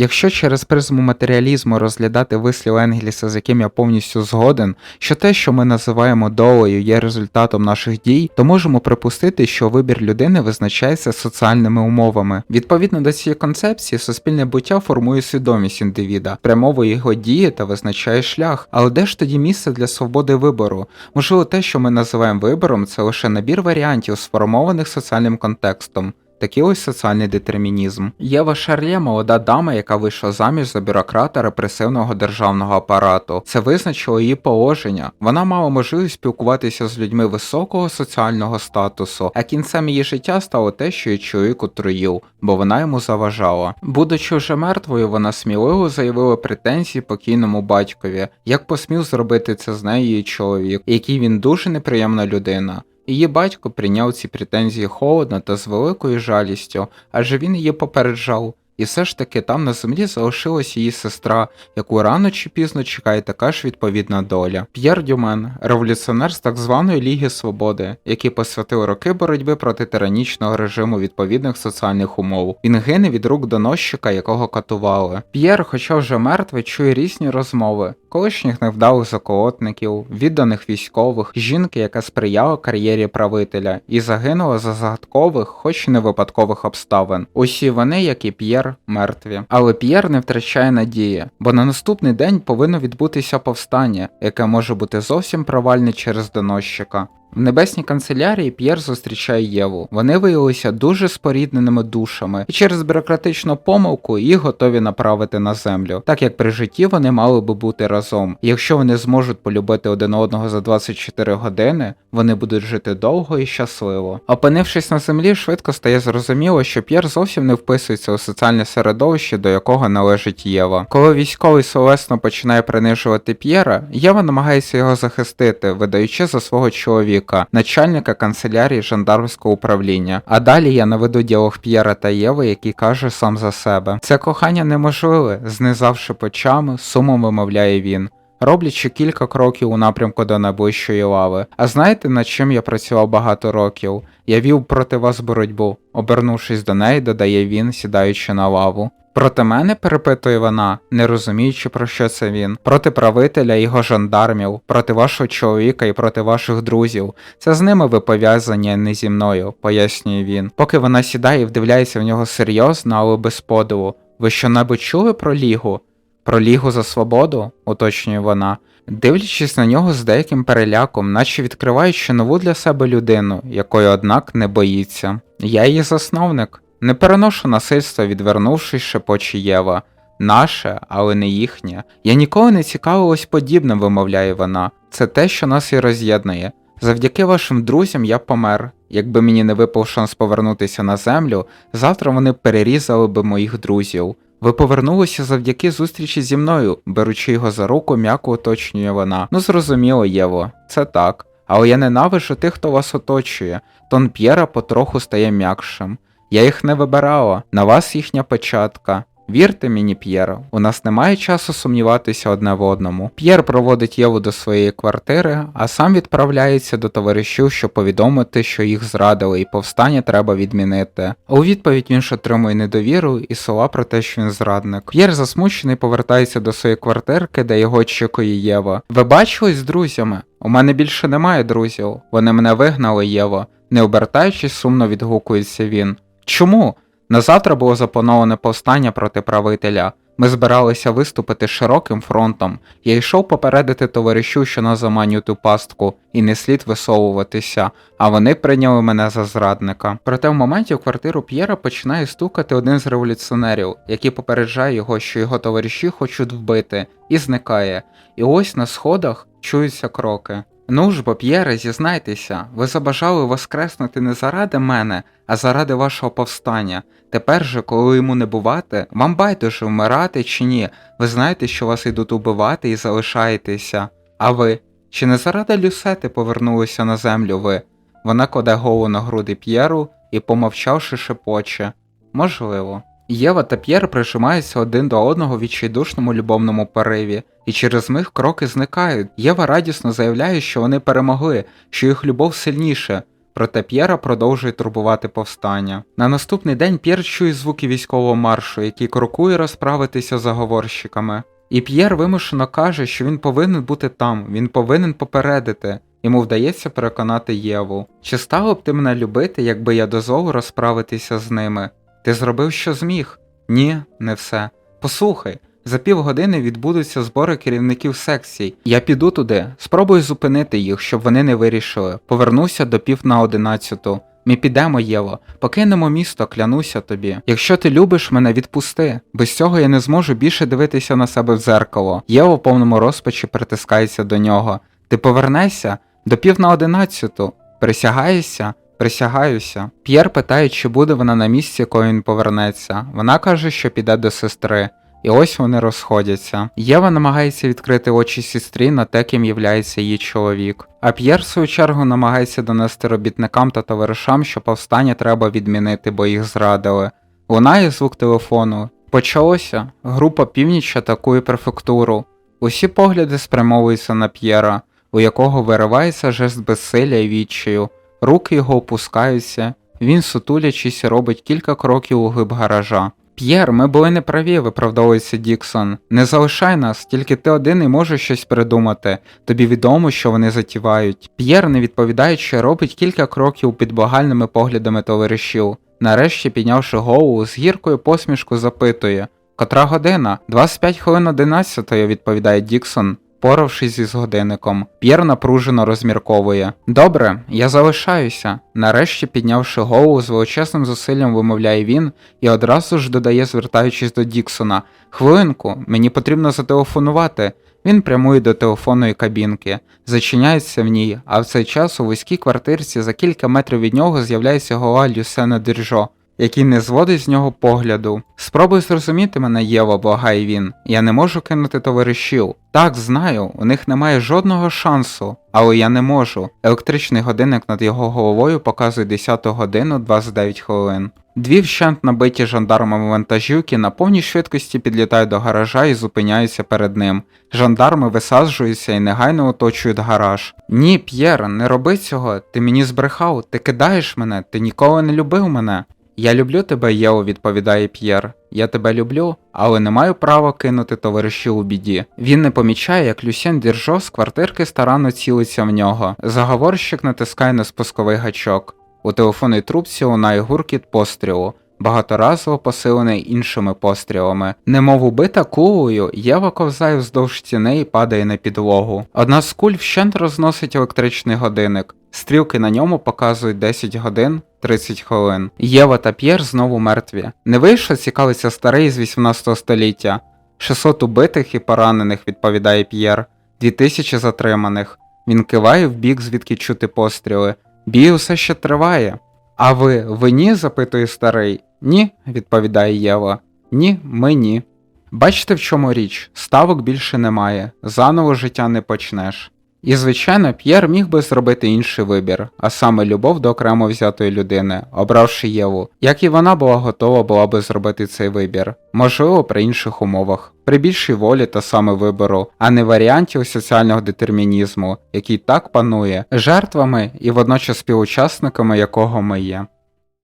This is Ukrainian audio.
Якщо через призму матеріалізму розглядати вислів Енгельса, з яким я повністю згоден, що те, що ми називаємо долею, є результатом наших дій, то можемо припустити, що вибір людини визначається соціальними умовами. Відповідно до цієї концепції, суспільне буття формує свідомість індивіда, прямовує його дії та визначає шлях. Але де ж тоді місце для свободи вибору? Можливо, те, що ми називаємо вибором, це лише набір варіантів, сформованих соціальним контекстом. Такий ось соціальний детермінізм. Єва Шарлє – молода дама, яка вийшла заміж за бюрократа репресивного державного апарату. Це визначило її положення. Вона мала можливість спілкуватися з людьми високого соціального статусу, а кінцем її життя стало те, що її чоловік отруїв, бо вона йому заважала. Будучи вже мертвою, вона сміливо заявила претензії покійному батькові, як посмів зробити це з нею її чоловік, який він дуже неприємна людина. Її батько прийняв ці претензії холодно та з великою жалістю, адже він її попереджав. І все ж таки там на землі залишилась її сестра, яку рано чи пізно чекає така ж відповідна доля. П'єр Дюмен, революціонер з так званої Ліги Свободи, який посвятив роки боротьби проти тиранічного режиму відповідних соціальних умов. Він гине від рук доносчика, якого катували. П'єр, хоча вже мертвий, чує різні розмови, колишніх невдалих заколотників, відданих військових, жінки, яка сприяла кар'єрі правителя, і загинула за загадкових, хоч і не випадкових обставин. Усі вони, як і П'єр, мертві. Але П'єр не втрачає надії, бо на наступний день повинно відбутися повстання, яке може бути зовсім провальне через доносчика. В небесній канцелярії П'єр зустрічає Єву. Вони виявилися дуже спорідненими душами, і через бюрократичну помилку їх готові направити на землю, так як при житті вони мали би бути разом. І якщо вони зможуть полюбити один одного за 24 години, вони будуть жити довго і щасливо. Опинившись на землі, швидко стає зрозуміло, що П'єр зовсім не вписується у соціальне середовище, до якого належить Єва. Коли військовий словесно починає принижувати П'єра, Єва намагається його захистити, видаючи за свого чоловіка начальника канцелярії жандармського управління. А далі я наведу діалог П'єра та Єви, який каже сам за себе. Це кохання неможливе, знизавши плечами, сумом вимовляє він. Роблячи кілька кроків у напрямку до найближчої лави. А знаєте, над чим я працював багато років? Я вів проти вас боротьбу. Обернувшись до неї, додає він, сідаючи на лаву. Проти мене перепитує вона, не розуміючи, про що це він, проти правителя його жандармів, проти вашого чоловіка і проти ваших друзів. Це з ними ви пов'язані, не зі мною, пояснює він. Поки вона сідає і вдивляється в нього серйозно, але без подиву. Ви що-небудь чули про лігу? Про лігу за свободу, уточнює вона, дивлячись на нього з деяким переляком, наче відкриваючи нову для себе людину, якої, однак, не боїться. Я її засновник. Не переношу насильство, відвернувшись, шепоче Єва. Наше, але не їхнє. Я ніколи не цікавилась подібним, вимовляє вона. Це те, що нас і роз'єднує. Завдяки вашим друзям я помер. Якби мені не випав шанс повернутися на землю, завтра вони перерізали би моїх друзів. Ви повернулися завдяки зустрічі зі мною, беручи його за руку, м'яко уточнює вона. Ну зрозуміло, Єво, це так. Але я ненавижу тих, хто вас оточує. Тон П'єра потроху стає м'якшим. Я їх не вибирала, на вас їхня печатка. Вірте мені, П'єро, у нас немає часу сумніватися одне в одному. П'єр проводить Єву до своєї квартири, а сам відправляється до товаришів, щоб повідомити, що їх зрадили, і повстання треба відмінити. А у відповідь він ж отримує недовіру і слова про те, що він зрадник. П'єр засмучений повертається до своєї квартирки, де його очікує Єва. Ви бачились з друзями? У мене більше немає друзів. Вони мене вигнали, Єво. Не обертаючись, сумно відгукується він. Чому? На завтра було заплановане повстання проти правителя. Ми збиралися виступити широким фронтом. Я йшов попередити товаришу, що нас заманюють у пастку, і не слід висовуватися, а вони прийняли мене за зрадника. Проте в моменті в квартиру П'єра починає стукати один з революціонерів, який попереджає його, що його товариші хочуть вбити, і зникає. І ось на сходах чуються кроки. Ну ж бо, П'єре, зізнайтеся, ви забажали воскреснути не заради мене, а заради вашого повстання. Тепер же, коли йому не бувати, вам байдуже вмирати чи ні, ви знаєте, що вас йдуть убивати і залишаєтеся. А ви? Чи не заради Люсети повернулися на землю ви? Вона кладе голову на груди П'єру і, помовчавши, шепоче. Можливо. Єва та П'єр прижимаються один до одного в відчайдушному любовному пориві, і через миг кроки зникають. Єва радісно заявляє, що вони перемогли, що їх любов сильніше. Проте П'єра продовжує турбувати повстання. На наступний день П'єр чує звуки військового маршу, який крокує розправитися з заговорщиками. І П'єр вимушено каже, що він повинен бути там, він повинен попередити. Йому вдається переконати Єву. Чи стало б ти мене любити, якби я дозволив розправитися з ними? Ти зробив, що зміг? Ні, не все. Послухай, за півгодини відбудуться збори керівників секцій. Я піду туди, спробую зупинити їх, щоб вони не вирішили. Повернуся до пів на одинадцяту. Ми підемо, Єво, покинемо місто, клянуся тобі. Якщо ти любиш мене, відпусти. Без цього я не зможу більше дивитися на себе в дзеркало. Єво в повному розпачі притискається до нього. Ти повернешся до пів на одинадцяту. Присягаєшся? Присягаюся. П'єр питає, чи буде вона на місці, коли він повернеться. Вона каже, що піде до сестри. І ось вони розходяться. Єва намагається відкрити очі сестрі на те, ким являється її чоловік. А П'єр, в свою чергу, намагається донести робітникам та товаришам, що повстання треба відмінити, бо їх зрадили. Лунає звук телефону. Почалося. Група північ атакує префектуру. Усі погляди спрямовуються на П'єра, у якого виривається жест безсилля і відчаю. Руки його опускаються, він, сутулячись, робить кілька кроків у глиб гаража. П'єр, ми були неправі, виправдовується Діксон. Не залишай нас, тільки ти один і можеш щось придумати. Тобі відомо, що вони затівають. П'єр, не відповідаючи, робить кілька кроків під багальними поглядами товаришів. Нарешті, піднявши голову, з гіркою посмішку запитує Котра година? 25 хвилин 11, відповідає Діксон, поравшись із годинником. П'єр напружено розмірковує. Добре, я залишаюся. Нарешті, піднявши голову, з величезним зусиллям вимовляє він і одразу ж додає, звертаючись до Діксона: Хвилинку, мені потрібно зателефонувати. Він прямує до телефонної кабінки, зачиняється в ній, а в цей час у вузькій квартирці за кілька метрів від нього з'являється голова Люсена Диржо, який не зводить з нього погляду. Спробуй зрозуміти мене, Єва, благає він. Я не можу кинути товаришів. Так, знаю, у них немає жодного шансу, але я не можу. Електричний годинник над його головою показує 10 годину 29 хвилин. Дві вщент набиті жандармами вантажівки на повній швидкості підлітають до гаража і зупиняються перед ним. Жандарми висаджуються і негайно оточують гараж. Ні, П'єр, не роби цього, ти мені збрехав, ти кидаєш мене, ти ніколи не любив мене. Я люблю тебе, Єо, відповідає П'єр. Я тебе люблю, але не маю права кинути товаришів у біді. Він не помічає, як Люсьен Діржо з квартирки старанно цілиться в нього. Заговорщик натискає на спусковий гачок. У телефонній трубці лунає гуркіт пострілу, багаторазово посилений іншими пострілами. Немов убита кулею, Єва ковзає вздовж стіни і падає на підлогу. Одна з куль вщент розносить електричний годинник. Стрілки на ньому показують 10 годин 30 хвилин. Єва та П'єр знову мертві. Не вийшло цікавиться старий з 18 століття. 600 убитих і поранених, відповідає П'єр, 2000 затриманих. Він киває в бік, звідки чути постріли. Бій усе ще триває. А ви, ви ні? запитує старий. Ні, відповідає Єва. Ні, ми ні. Бачите, в чому річ? Ставок більше немає, заново життя не почнеш. І, звичайно, П'єр міг би зробити інший вибір, а саме любов до окремо взятої людини, обравши Єву, як і вона була готова була би зробити цей вибір, можливо, при інших умовах, при більшій волі та саме вибору, а не варіантів соціального детермінізму, який так панує, жертвами і водночас співучасниками якого ми є.